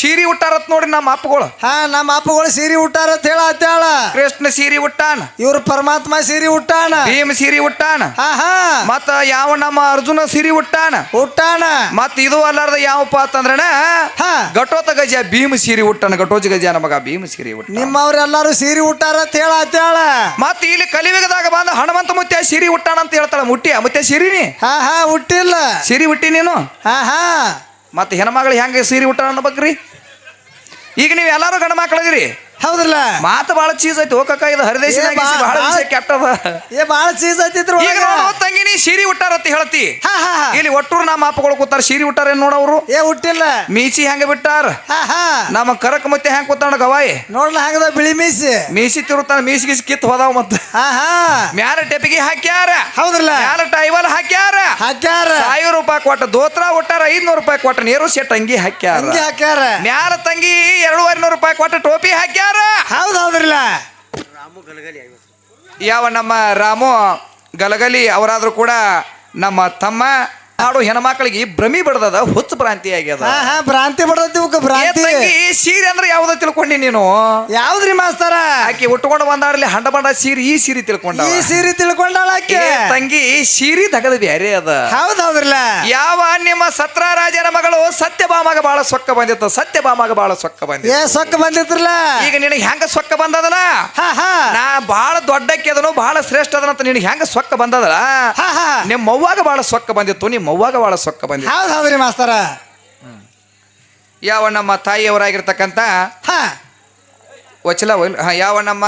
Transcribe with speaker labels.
Speaker 1: ಸೀರಿ ಹುಟ್ಟಾರತ್ ನೋಡಿ ನಮ್ಮ ಅಪ್ಪಗಳು.
Speaker 2: ಹಾ ನಮ್ಮ ಅಪ್ಪಗಳು ಸೀರೆ ಉಟ್ಟಾರ ಅಂತ ಹೇಳ.
Speaker 1: ಕೃಷ್ಣ ಸೀರಿ ಹುಟ್ಟಾನ
Speaker 2: ಇವ್ರ ಪರಮಾತ್ಮ ಸೀರಿ ಉಟ್ಟಾನ.
Speaker 1: ಭೀಮ್ ಸೀರಿ ಹುಟ್ಟಾನ
Speaker 2: ಹಾ ಹಾ.
Speaker 1: ಮತ್ತ ಯಾವ ನಮ್ಮ ಅರ್ಜುನ ಸೀರಿ ಹುಟ್ಟಾನ
Speaker 2: ಉಟ್ಟಾನ.
Speaker 1: ಮತ್ ಇದು ಅಲ್ಲಾರ್ದ ಯಾವಪ್ಪ ಅಂತಂದ್ರಣ
Speaker 2: ಹಾ.
Speaker 1: ಘಟೋತ ಗಜ ಭೀಮ ಸೀರಿ ಹುಟ್ಟಾನ ಘಟೋಜ ಗಜ ನಮಗ ಭೀಮ್ ಸೀರಿ ಹುಟ್ಟ
Speaker 2: ನಿಮ್ಮವ್ರೆಲ್ಲಾರು ಸೀರೆ ಉಟ್ಟಾರ ಅಂತ ಹೇಳ. ಅತ್ತೇಳ
Speaker 1: ಮತ್ ಇಲ್ಲಿ ಕಲಿವಿಗದಾಗ ಬಂದ ಹನುಮಂತ ಮುತ್ಯ ಸಿರಿ ಹುಟ್ಟಾನ ಅಂತ ಹೇಳ್ತಾಳ ಮುಟ್ಟಿ ಮತ್ತೆ ಸಿರಿನಿ?
Speaker 2: ಹಾ ಹಾ ಹುಟ್ಟಿಲ್ಲ.
Speaker 1: ಸಿರಿ ಹುಟ್ಟಿ ನೀನು?
Speaker 2: ಹಾ ಹಾ.
Speaker 1: ಮತ್ತೆ ಹೆಣ್ಮಗಳು ಹೆಂಗೆ ಸೀರೆ ಉಟ್ಟ ಅನ್ಬೇಕ್ರಿ ಈಗ ನೀವು ಎಲ್ಲಾರು ಗಂಡ ಮಕ್ಕಳದಿರಿ
Speaker 2: ಹೌದ್ರಲ್ಲ?
Speaker 1: ಮಾತು ಬಹಳ ಚೀಸ್ ಐತಿ ಹೋಗಕ್ಕ ಇದು
Speaker 2: ಹರಿದೇಶ
Speaker 1: ಬಹಳ ಕೆಟ್ಟದ
Speaker 2: ಏ ಬಾಳ ಚೀಸ್ ಐತಿದ್ರು
Speaker 1: ಈಗ ತಂಗಿ ನೀ ಸೀರಿ ಹೇಳ್ತಿ.
Speaker 2: ಹಾ ಹಾ ಹಾ.
Speaker 1: ಇಲ್ಲಿ ಒಟ್ಟೂರು ನಮ್ಮ ಅಪ್ಪಗಳು ಕೂತಾರ ಸೀರಿ ಏನ್ ನೋಡವ್ರು
Speaker 2: ಏ ಹುಟ್ಟಿಲ್ಲ.
Speaker 1: ಮೀಸಿ ಹೆಂಗ ಬಿಟ್ಟಾರ?
Speaker 2: ಹಾ ಹಾ.
Speaker 1: ನಮ್ಮ ಕರಕ್ ಮತ್ತೆ ಹೆಂಗ್ ಕೂತಾಣ ಗವಾಯಿ?
Speaker 2: ನೋಡ್ಲ ಹಂಗದ ಬಿಳಿ ಮೀಸಿ.
Speaker 1: ಮೀಸಿ ತಿರುತ್ತಾನ ಮೀಸಿ ಗೀಸಿ ಕಿತ್ ಹೋದಾವ ಮತ್ತ.
Speaker 2: ಹಾ ಹಾ.
Speaker 1: ಮ್ಯಾಲ ಟೆಪಿಗೆ ಹಾಕ್ಯಾರ.
Speaker 2: ಹೌದ್ರಲ್ಲ?
Speaker 1: ಮ್ಯಾರ ಟೈವಲ್ ಹಾಕ್ಯಾರ.
Speaker 2: ಹಾಕ್ಯಾರ?
Speaker 1: ಸಾವಿರ ರೂಪಾಯಿ ಕೊಟ್ಟ ದೋತ್ರ ಒಟ್ಟಾರ ಐದ್ನೂರು ರೂಪಾಯಿ ಕೊಟ್ಟ ನೀರು ಸೆಟ್ ಅಂಗಿ ಹಾಕ್ಯಾರ.
Speaker 2: ಹಂಗೆ ಹಾಕ್ಯಾರ?
Speaker 1: ಮ್ಯಾಲ ತಂಗಿ ಎರಡೂವರೆ ನೂರು ರೂಪಾಯಿ ಕೊಟ್ಟ ಟೋಪಿ ಹಾಕ್ಯಾರ.
Speaker 2: ಹೌದ್ ಹೌದ್ರಲ್ಲ?
Speaker 1: ಯಾವ ನಮ್ಮ ರಾಮು ಗಲಗಲಿ ಅವರಾದ್ರೂ ಕೂಡ ನಮ್ಮ ತಮ್ಮ ಹಾಡು ಹೆಣ್ಮಕ್ಳಿಗೆ ಭ್ರಮಿ ಬಡ್ದದ ಹುಚ್ಚು ಭ್ರಾಂತಿ ಆಗ್ಯದ.
Speaker 2: ಹಾ ಹಾ ಭ್ರಾಂತಿ ಇವಕ್ಕ
Speaker 1: ಏ
Speaker 2: ಭ್ರಾಂತಿ.
Speaker 1: ತಂಗಿ ಸೀರೆ ಅಂದ್ರೆ ತಿಳ್ಕೊಂಡಿ ನೀನು.
Speaker 2: ಯಾವ್ದ್ರಿ ಮಾಸ್ತಾರ?
Speaker 1: ಆಕಿ ಉಟ್ಕೊಂಡು ಬಂದಾಡಲಿ ಹಂಡ ಬಂಡ ಸೀರೆ ಈ ಸೀರೆ ತಿಳ್ಕೊಂಡ
Speaker 2: ಈ ಸೀರೆ ತಿಳ್ಕೊಂಡಾಳ ಆಕೆ?
Speaker 1: ತಂಗಿ ಸೀರೆ ತಗದ ಬ್ಯಾರೆ ಅದ.
Speaker 2: ಹೌದ್ ಹೌದ್ರಲ್ಲ
Speaker 1: ಯಾವ ನಿಮ್ಮ ಸತ್ರ ರಾಜನ ಮಗಳು ಸತ್ಯಭಾಮಾಗ ಬಹಳ ಸೊಕ್ಕ ಬಂದಿತ್ತು ಸತ್ಯಭಾಮಾಗ ಬಹಳ ಸೊಕ್ಕ ಬಂದಿತ್ತು.
Speaker 2: ಏ ಸೊಕ್ಕ ಬಂದಿತ್ರಲ್ಲ
Speaker 1: ಈಗ ನಿನಗೆ ಹೆಂಗ ಸೊಕ್ಕ ಬಂದದಲ್ಲ?
Speaker 2: ಹಾ ಹಾ.
Speaker 1: ನಾ ಬಹಳ ದೊಡ್ಡಕ್ಕೆ ಅದನು ಬಹಳ ಶ್ರೇಷ್ಠ ಅದನಂತ ನಿನಗೆ ಹೆಂಗ ಸೊಕ್ಕ ಬಂದದಲ್ಲ?
Speaker 2: ಹಾ ಹಾ.
Speaker 1: ನಿಮ್ಮ ಅವ್ವಾಗ ಬಹಳ ಸೊಕ್ಕ ಬಂದಿತ್ತು ನಿಮ್ಮ ಮವ್ವಾಗ ಬಹಳ ಸೊಕ್ಕ ಬಂದಿತ್ತು.
Speaker 2: ಹೌದ್ ಹೌದ್ರಿ ಮಾಸ್ತಾರ
Speaker 1: ಯಾವ ನಮ್ಮ ತಾಯಿಯವರಾಗಿರ್ತಕ್ಕಂಥ
Speaker 2: ಹಾ.
Speaker 1: ವಚಲ ಯಾವ ನಮ್ಮ